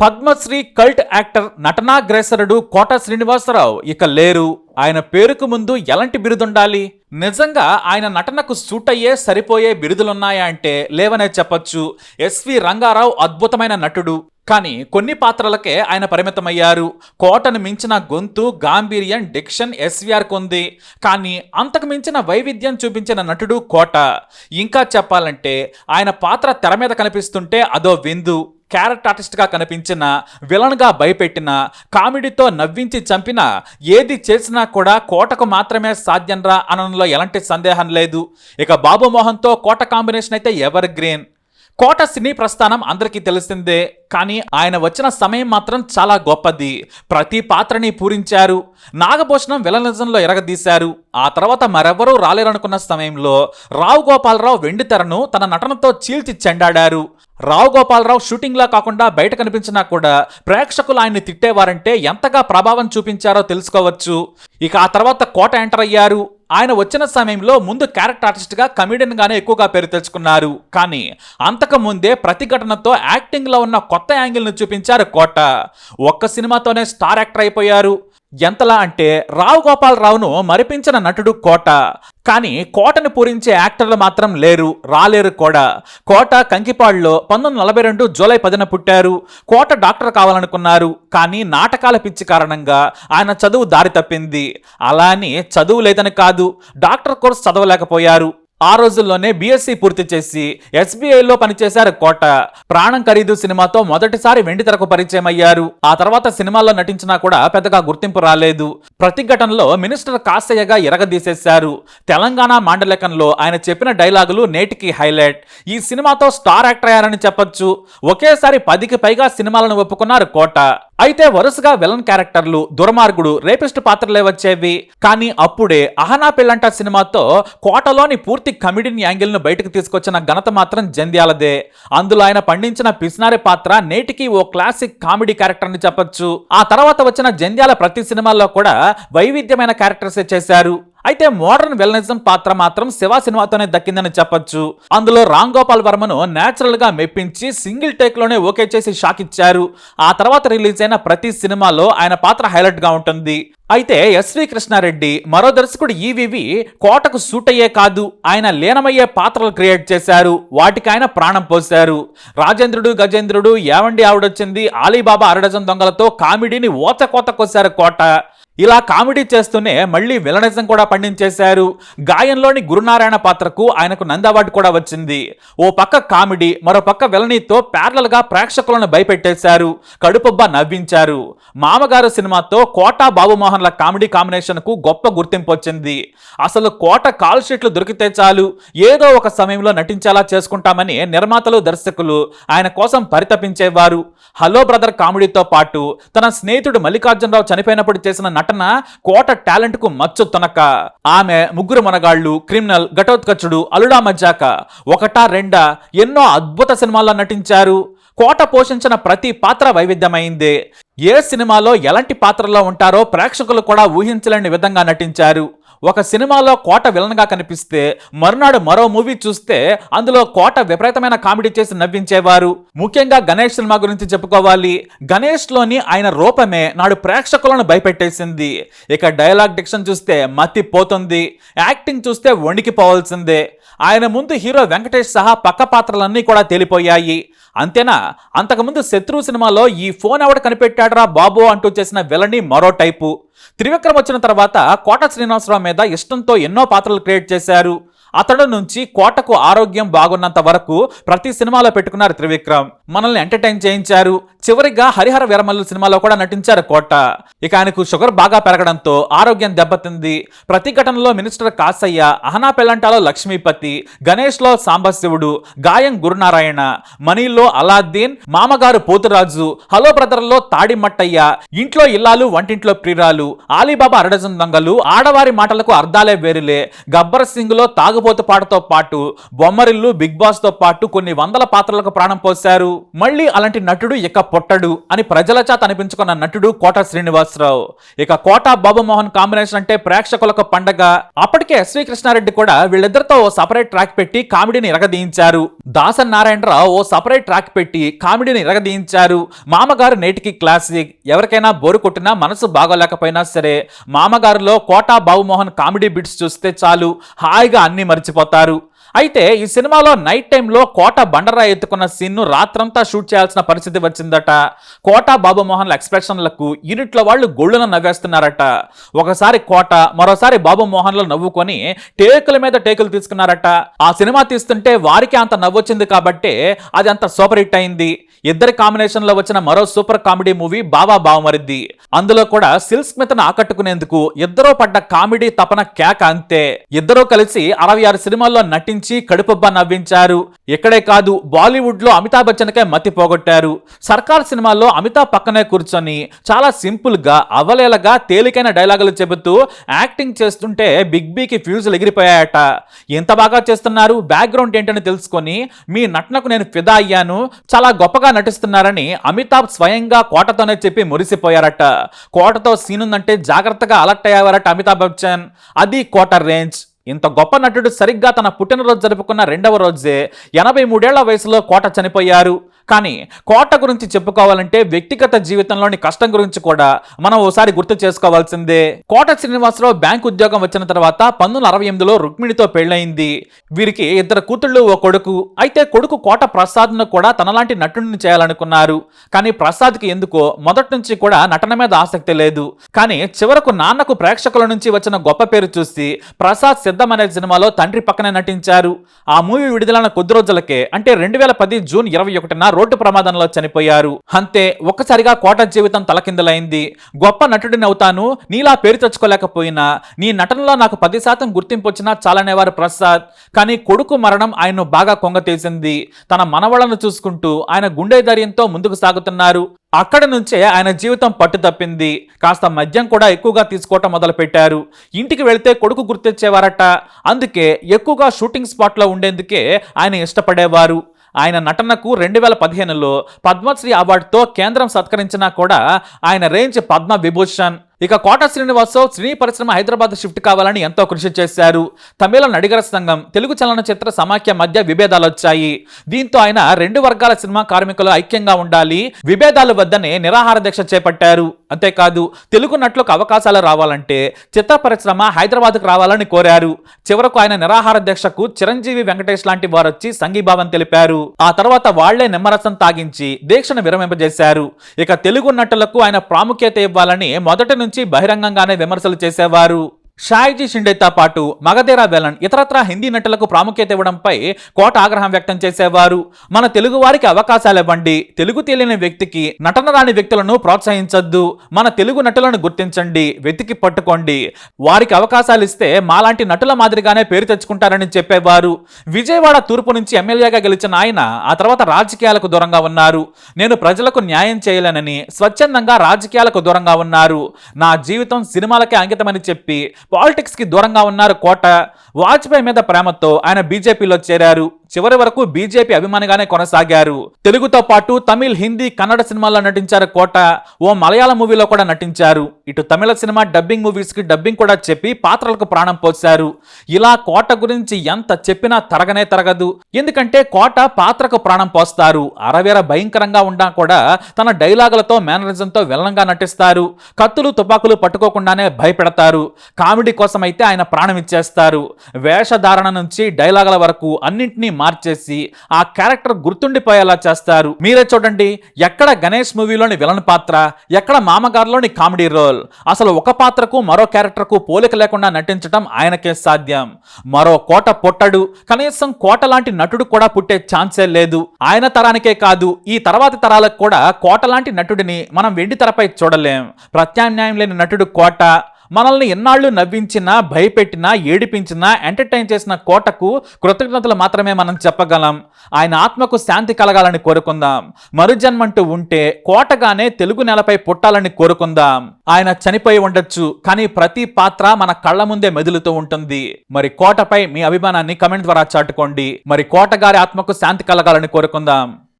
Padmashri cult actor నటనాగ్రేసరుడు కోట శ్రీనివాసరావు. ఇక లేరు. ఆయన పేరుకు ముందు ఎలాంటి బిరుదుండాలి? నిజంగా ఆయన నటనకు సూట్ అయ్యే సరిపోయే బిరుదులున్నాయా అంటే లేవనే చెప్పొచ్చు. ఎస్వి రంగారావు అద్భుతమైన నటుడు. కానీ కొన్ని పాత్రలకే ఆయన పరిమితమయ్యారు. కోటను మించిన గొంతు గాంభీర్యం డిక్షన్ ఎస్విఆర్ కొంది కానీ అంతకు మించిన వైవిధ్యం చూపించిన నటుడు కోట. ఇంకా చెప్పాలంటే ఆయన పాత్ర తెర మీద కనిపిస్తుంటే అదో విందు. క్యారెక్టర్ ఆర్టిస్ట్గా కనిపించిన విలన్గా భయపెట్టిన కామెడీతో నవ్వించి చంపిన ఏది చేసినా కూడా కోటకు మాత్రమే సాధ్యంరా అనడంలో ఎలాంటి సందేహం లేదు. ఇక బాబు మోహన్తో కోట కాంబినేషన్ అయితే ఎవర్ గ్రీన్ కోట సినీ ప్రస్థానం అందరికీ తెలిసిందే కానీ ఆయన వచ్చిన సమయం మాత్రం చాలా గొప్పది. ప్రతి పాత్రని పూరించారు. నాగభూషణం విలనిజంలో ఎరగదీశారు. ఆ తర్వాత మరెవరూ రాలేరనుకున్న సమయంలో రావు గోపాలరావు వెండితెరను తన నటనతో చీల్చి చెండాడారు. రావు గోపాలరావు షూటింగ్లా కాకుండా బయట కనిపించినా కూడా ప్రేక్షకులు ఆయన్ని తిట్టేవారంటే ఎంతగా ప్రభావం చూపించారో తెలుసుకోవచ్చు. ఇక ఆ తర్వాత కోట ఎంటర్ అయ్యారు. ఆయన వచ్చిన సమయంలో ముందు క్యారెక్టర్ ఆర్టిస్ట్గా కమెడియన్గానే ఎక్కువగా పేరు తెచ్చుకున్నారు. కానీ అంతకు ముందే ప్రతిఘటనతో యాక్టింగ్లో ఉన్న కొత్త యాంగిల్ను చూపించారు కోట. ఒక్క సినిమాతోనే స్టార్ యాక్టర్ అయిపోయారు. ఎంతలా అంటే రావు గోపాలరావును మరిపించిన నటుడు కోట. కానీ కోటను పూరించే యాక్టర్లు మాత్రం లేరు రాలేరు కూడా. కోట కంకిపాడులో పంతొమ్మిది నలభై రెండు జూలై పదిన పుట్టారు. కోట డాక్టర్ కావాలనుకున్నారు కానీ నాటకాల పిచ్చి కారణంగా ఆయన చదువు దారి తప్పింది. అలా అని చదువు లేదని కాదు డాక్టర్ కోర్స్ చదవలేకపోయారు. ఆ రోజుల్లోనే బీఎస్సీ పూర్తి చేసి ఎస్బీఐలో పనిచేశారు కోట. ప్రాణం ఖరీదు సినిమాతో మొదటిసారి వెండితెరకు పరిచయం అయ్యారు. ఆ తర్వాత సినిమాల్లో నటించినా కూడా పెద్దగా గుర్తింపు రాలేదు. ప్రతిఘటనలో మినిస్టర్ కాసయ్యగా ఎరగదీసేశారు. తెలంగాణ మాండలికంలో ఆయన చెప్పిన డైలాగులు నేటికి హైలైట్. ఈ సినిమాతో స్టార్ యాక్టర్ అయ్యారని చెప్పొచ్చు. ఒకేసారి పదికి పైగా సినిమాలను ఒప్పుకున్నారు కోట. అయితే వరుసగా విలన్ క్యారెక్టర్లు దుర్మార్గుడు రేపిస్ట్ పాత్రలే వచ్చేవి. కానీ అప్పుడే అహనా పిల్లంట సినిమాతో కోటలోని పూర్తి కమిడియన్ యాంగిల్ను బయటకు తీసుకొచ్చిన ఘనత మాత్రం జంధ్యాలదే. అందులో ఆయన పండించిన పిసినారి పాత్ర నేటికి ఓ క్లాసిక్ కామెడీ క్యారెక్టర్ని చెప్పొచ్చు. ఆ తర్వాత వచ్చిన జంధ్యాల ప్రతి సినిమాల్లో కూడా వైవిధ్యమైన క్యారెక్టర్స్ చేశారు. అయితే మోడర్న్ వెల్నెజం పాత్ర మాత్రం శివ సినిమాతోనే దక్కిందని చెప్పొచ్చు. అందులో రామ్ గోపాల్ వర్మను నేచురల్గా మెప్పించి సింగిల్ టేక్లోనే ఓకే చేసి షాక్ ఇచ్చారు. ఆ తర్వాత రిలీజ్ అయిన ప్రతి సినిమాలో ఆయన పాత్ర హైలైట్గా ఉంటుంది. అయితే ఎస్వి కృష్ణారెడ్డి మరో దర్శకుడు ఈవివి కోటకు సూట్ అయ్యే కాదు ఆయన లీనమయ్యే పాత్రలు క్రియేట్ చేశారు. వాటికి ఆయన ప్రాణం పోశారు. రాజేంద్రుడు గజేంద్రుడు ఏవండి ఆవిడొచ్చింది ఆలీబాబా అరడజన్ దొంగలతో కామెడీని ఓచకోత కోశారు కోట. ఇలా కామెడీ చేస్తూనే మళ్ళీ విలనిజం కూడా పండించేశారు. గాయంలోని గురునారాయణ పాత్రకు ఆయనకు నంది అవార్డు కూడా వచ్చింది. ఓ పక్క కామెడీ మరో పక్క విలనీతో ప్యారలల్గా ప్రేక్షకులను భయపెట్టేశారు. కడుపుబ్బ నవ్వించారు. మామగారు సినిమాతో కోట బాబుమోహన్ల కామెడీ కాంబినేషన్కు గొప్ప గుర్తింపు వచ్చింది. అసలు కోట కాల్ షీట్లు దొరికితే చాలు. ఏదో ఒక సమయంలో నటించేలా చేసుకుంటామని నిర్మాతలు దర్శకులు ఆయన కోసం పరితపించేవారు. హలో బ్రదర్ కామెడీతో పాటు తన స్నేహితుడు మల్లికార్జునరావు చనిపోయినప్పుడు చేసిన నటన కోట టాలెంట్కు మచ్చు తొనక. ఆమె ముగ్గురు మనగాళ్ళు క్రిమినల్ ఘటోత్కచుడు అలుడా మజ్జాక. ఒకటా రెండా ఎన్నో అద్భుత సినిమాల్లో నటించారు. కోట పోషించిన ప్రతి పాత్ర వైవిధ్యమైందే. ఏ సినిమాలో ఎలాంటి పాత్రలో ఉంటారో ప్రేక్షకులు కూడా ఊహించలేని విధంగా నటించారు. ఒక సినిమాలో కోట విలన్గా కనిపిస్తే మరునాడు మరో మూవీ చూస్తే అందులో కోట విపరీతమైన కామెడీ చేసి నవ్వించేవారు. ముఖ్యంగా గణేష్ సినిమా గురించి చెప్పుకోవాలి. గణేష్లోని ఆయన రూపమే నాడు ప్రేక్షకులను భయపెట్టేసింది. ఇక డైలాగ్ డిక్షన్ చూస్తే మతి పోతుంది. యాక్టింగ్ చూస్తే వణికిపోవాల్సిందే. ఆయన ముందు హీరో వెంకటేష్ సహా పక్క పాత్రలన్నీ కూడా తేలిపోయాయి. అంతేనా? అంతకుముందు శత్రు సినిమాలో ఈ ఫోన్ ఎవడ కనిపెట్టాడరా బాబు అంటూ చేసిన విలని మరో టైపు. త్రివిక్రమ్ వచ్చిన తర్వాత కోట శ్రీనివాసరావు మీద ఇష్టంతో ఎన్నో పాత్రలు క్రియేట్ చేశారు. అతడు నుంచి కోటకు ఆరోగ్యం బాగున్నంత వరకు ప్రతి సినిమాలో పెట్టుకున్నారు త్రివిక్రమ్. మనల్ని ఎంటర్టైన్ చేయించారు. చివరిగా హరిహర వీరమల్లు సినిమాలో కూడా నటించారు కోట. ఇక ఆయనకు షుగర్ బాగా పెరగడంతో ఆరోగ్యం దెబ్బతింది. ప్రతిఘటనలో మినిస్టర్ కాసయ్య అహనా పెల్లంటాలో లక్ష్మీపతి గణేష్లో సాంబశివుడు గాయం గురునారాయణ మనీలో అలాద్దీన్ మామగారు పోతురాజు హలో బ్రదర్లో తాడిమట్టయ్య ఇంట్లో ఇల్లాలు వంటింట్లో ప్రియురాలు ఆలీబాబా అరడజన్ దొంగలు ఆడవారి మాటలకు అర్థాలే వేరులే గబ్బర్ సింగ్లో తాగుబోతు పాటతో పాటు బొమ్మరిల్లు బిగ్ బాస్తో పాటు కొన్ని వందల పాత్రలకు ప్రాణం పోశారు. మళ్ళీ అలాంటి నటుడు ఇక కొట్టడు అని ప్రజల చేత అనిపించుకున్న నటుడు కోట శ్రీనివాసరావు. ఇక కోట బాబుమోహన్ కాంబినేషన్ అంటే ప్రేక్షకులకు పండగ. అప్పటికే ఎస్వి కృష్ణారెడ్డి కూడా వీళ్ళిద్దరితో ఓ సపరేట్ ట్రాక్ పెట్టి కామెడీని ఇరగదీయించారు దాసన్ నారాయణరావు ఓ సపరేట్ ట్రాక్ పెట్టి కామెడీని ఇరగదీయించారు మామగారు నేటికి క్లాసిక్. ఎవరికైనా బోరు కొట్టినా మనసు బాగోలేకపోయినా సరే మామగారులో కోటా బాబుమోహన్ కామెడీ బిట్స్ చూస్తే చాలు హాయిగా అన్ని మర్చిపోతారు. అయితే ఈ సినిమాలో నైట్ టైంలో కోట బండరా ఎత్తుకున్న సీన్ను రాత్రంతా షూట్ చేయాల్సిన పరిస్థితి వచ్చిందట. కోట బాబుమోహన్ల ఎక్స్ప్రెషన్లకు యూనిట్ల వాళ్ళు గొళ్ళున నవ్వేస్తున్నారట. ఒకసారి కోట మరోసారి బాబుమోహన్లు నవ్వుకొని టేకుల మీద టేకులు తీసుకున్నారట. ఆ సినిమా తీస్తుంటే వారికి అంత నవ్వొచ్చింది కాబట్టి అది అంత సూపర్ హిట్ అయింది. ఇద్దరి కాంబినేషన్లో వచ్చిన మరో super comedy movie Baba Bavamaridi అందులో కూడా సిల్ స్మిత్ ఆకట్టుకునేందుకు ఇద్దరూ పడ్డ కామెడీ తపన కేక అంతే. ఇద్దరూ కలిసి అరవై ఆరు సినిమాల్లో నటించి కడుపబ్బా నవ్వించారు. ఇక్కడే కాదు బాలీవుడ్లో అమితాబ్ బచ్చన్కే మతి పోగొట్టారు. సర్కార్ సినిమాల్లో అమితాబ్ పక్కనే కూర్చొని చాలా సింపుల్గా అవలేలగా తేలికైన డైలాగులు చెబుతూ యాక్టింగ్ చేస్తుంటే బిగ్ బీకి ఫ్యూజులు ఎగిరిపోయాయట. ఎంత బాగా చేస్తున్నారు బ్యాక్గ్రౌండ్ ఏంటని తెలుసుకొని మీ నటనకు నేను ఫిదా అయ్యాను చాలా గొప్పగా నటిస్తున్నారని అమితాబ్ స్వయంగా కోటతోనే చెప్పి మురిసిపోయారట. కోటతో సీన్ ఉందంటే జాగ్రత్తగా అలర్ట్ అయ్యేవారట అమితాబ్ బచ్చన్. అది కోట రేంజ్. ఇంత గొప్ప నటుడు సరిగ్గా తన పుట్టినరోజు జరుపుకున్న రెండవ రోజే ఎనభై మూడేళ్ళ వయసులో కోట చనిపోయారు. కానీ కోట గురించి చెప్పుకోవాలంటే వ్యక్తిగత జీవితంలోని కష్టం గురించి కూడా మనం ఓసారి గుర్తు చేసుకోవాల్సిందే. కోట శ్రీనివాసరావు బ్యాంక్ ఉద్యోగం వచ్చిన తర్వాత పంతొమ్మిది అరవై ఎనిమిదిలో రుక్మిణితో పెళ్ళయింది. వీరికి ఇద్దరు కూతుళ్ళు ఓ కొడుకు. అయితే కొడుకు కోట ప్రసాద్ను కూడా తనలాంటి నటుడిని చేయాలనుకున్నారు. కానీ ప్రసాద్కి ఎందుకో మొదటి నుంచి కూడా నటన మీద ఆసక్తి లేదు. కానీ చివరకు నాన్నకు ప్రేక్షకుల నుంచి వచ్చిన గొప్ప పేరు చూసి ప్రసాద్ సిద్ధం అనే సినిమాలో తండ్రి పక్కనే నటించారు. ఆ మూవీ విడుదలైన కొద్ది రోజులకే అంటే రెండు వేల పది జూన్ ఇరవై ఒకటిన రోడ్డు ప్రమాదంలో చనిపోయారు. అంతే ఒక్కసారిగా కోట జీవితం తలకిందలైంది. గొప్ప నటుడిని అవుతాను నీలా పేరు తెచ్చుకోలేకపోయినా నీ నటనలో నాకు పది శాతం గుర్తింపు వచ్చినా చాలనేవారు ప్రసాద్. కానీ కొడుకు మరణం ఆయన్ను బాగా కొంగతీసింది తన మనవళ్ళను చూసుకుంటూ ఆయన గుండె ధైర్యంతో ముందుకు సాగుతున్నారు. అక్కడి నుంచే ఆయన జీవితం పట్టు తప్పింది. కాస్త మద్యం కూడా ఎక్కువగా తీసుకోవటం మొదలుపెట్టారు. ఇంటికి వెళితే కొడుకు గుర్తించేవారట అందుకే ఎక్కువగా షూటింగ్ స్పాట్లో ఉండేందుకే ఆయన ఇష్టపడేవారు. ఆయన నటనకు రెండు వేల పదిహేనులో పద్మశ్రీ అవార్డుతో కేంద్రం సత్కరించినా కూడా ఆయన రేంజ్ పద్మ విభూషణ్ ఇక కోట శ్రీనివాసరావు సినీ పరిశ్రమ హైదరాబాద్ షిఫ్ట్ కావాలని ఎంతో కృషి చేశారు. తమిళ నడిగర సంఘం తెలుగు చలనచిత్ర సమాఖ్య మధ్య విభేదాలు వచ్చాయి. దీంతో ఆయన రెండు వర్గాల సినిమా కార్మికులు ఐక్యంగా ఉండాలి విభేదాలు వద్దనే నిరాహార దీక్ష చేపట్టారు. అంతేకాదు తెలుగు నటులకు అవకాశాలు రావాలంటే చిత్ర పరిశ్రమ హైదరాబాద్కు రావాలని కోరారు. చివరకు ఆయన నిరాహార దీక్షకు చిరంజీవి వెంకటేష్ లాంటి వారు వచ్చి సంఘీభావం తెలిపారు. ఆ తర్వాత వాళ్ళే నిమ్మరసం తాగించి దీక్షను విరమింపజేశారు. ఇక తెలుగు నటులకు ఆయన ప్రాముఖ్యత ఇవ్వాలని మొదటి నుంచి బహిరంగంగానే విమర్శలు చేసేవారు. షాయిజీ షిండేతో పాటు మగధేరా వెలన్ ఇతరత్రా హిందీ నటులకు ప్రాముఖ్యత ఇవ్వడంపై కోట ఆగ్రహం వ్యక్తం చేసేవారు. మన తెలుగు వారికి అవకాశాలు ఇవ్వండి. తెలుగు తెలియని వ్యక్తికి నటన రాని వ్యక్తులను ప్రోత్సహించొద్దు. మన తెలుగు నటులను గుర్తించండి. వెతికి పట్టుకోండి. వారికి అవకాశాలు ఇస్తే మాలాంటి నటుల మాదిరిగానే పేరు తెచ్చుకుంటారని చెప్పేవారు. విజయవాడ తూర్పు నుంచి ఎమ్మెల్యేగా గెలిచిన ఆయన ఆ తర్వాత రాజకీయాలకు దూరంగా ఉన్నారు. నేను ప్రజలకు న్యాయం చేయలేనని స్వచ్ఛందంగా రాజకీయాలకు దూరంగా ఉన్నారు. నా జీవితం సినిమాలకే అంకితమని చెప్పి పాలిటిక్స్కి దూరంగా ఉన్నారు కోట. వాజ్పేయి మీద ప్రేమతో ఆయన బీజేపీలో చేరారు. చివరి వరకు బీజేపీ అభిమానిగానే కొనసాగారు. తెలుగుతో పాటు తమిళ్ హిందీ కన్నడ సినిమాల్లో నటించారు కోట. ఓ మలయాళ మూవీలో కూడా నటించారు. ఇటు తమిళ సినిమా డబ్బింగ్ మూవీస్కి డబ్బింగ్ కూడా చెప్పి పాత్రలకు ప్రాణం పోశారు. ఇలా కోట గురించి ఎంత చెప్పినా తరగనే తరగదు. ఎందుకంటే కోట పాత్రకు ప్రాణం పోస్తారు. అరవేర భయంకరంగా ఉన్నా కూడా తన డైలాగులతో మేనరిజంతో విలనంగా నటిస్తారు. కత్తులు తుపాకులు పట్టుకోకుండానే భయపెడతారు. కామెడీ కోసమైతే ఆయన ప్రాణం ఇచ్చేస్తారు. వేషధారణ నుంచి డైలాగుల వరకు అన్నింటినీ మార్చేసి ఆ క్యారెక్టర్ గుర్తుండిపోయేలా చేస్తారు. మీరే చూడండి ఎక్కడ గణేష్ మూవీలోని విలన్ పాత్ర ఎక్కడ మామగారులోని కామెడీ రోల్. అసలు ఒక పాత్రకు మరో క్యారెక్టర్కు పోలిక లేకుండా నటించడం ఆయనకే సాధ్యం. మరో కోట పొట్టడు. కనీసం కోట లాంటి నటుడు కూడా పుట్టే ఛాన్సే లేదు. ఆయన తరానికే కాదు ఈ తర్వాతి తరాలకు కూడా కోట లాంటి నటుడిని మనం వెండి తెరపై చూడలేం. ప్రత్యామ్నాయం లేని నటుడు కోట. మనల్ని ఎన్నాళ్ళు నవ్వించినా భయపెట్టినా ఏడిపించినా ఎంటర్టైన్ చేసిన కోటకు కృతజ్ఞతలు మాత్రమే మనం చెప్పగలం. ఆయన ఆత్మకు శాంతి కలగాలని కోరుకుందాం. మరుజన్మంటూ ఉంటే కోటగానే తెలుగు నేలపై పుట్టాలని కోరుకుందాం. ఆయన చనిపోయి ఉండొచ్చు కానీ ప్రతి పాత్ర మన కళ్ళ ముందే మెదులుతూ ఉంటుంది. మరి కోటపై మీ అభిమానాన్ని కమెంట్ ద్వారా చాటుకోండి. మరి కోటగారి ఆత్మకు శాంతి కలగాలని కోరుకుందాం.